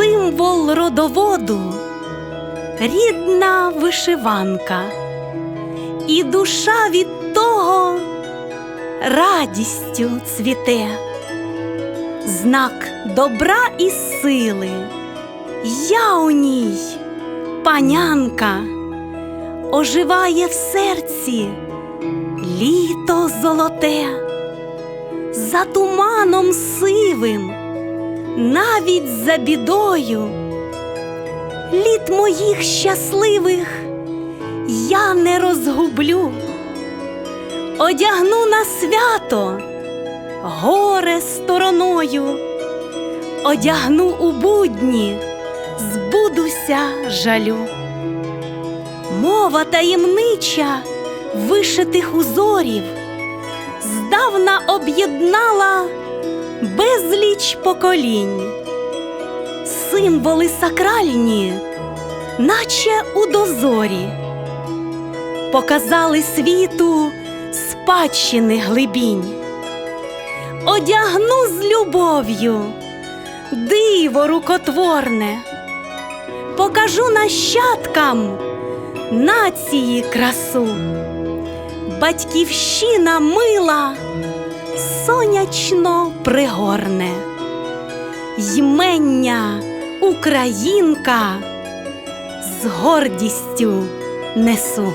символ родоводу, рідна вишиванка, і душа від того радістю цвіте, знак добра і сили, я у ній, панянка, оживає в серці літо золоте, за туманом сивим, навіть за бідою, літ моїх щасливих я не розгублю, одягну на свято горе стороною, одягну у будні, збудуся жалю. Мова таємнича вишитих узорів здавна об'єднала безліч поколінь, символи сакральні, наче у дозорі, показали світу спадщини глибінь. Одягну з любов'ю диво рукотворне, покажу нащадкам нації красу, батьківщина мила, сонячно пригорне, Ймення Українка з гордістю несу.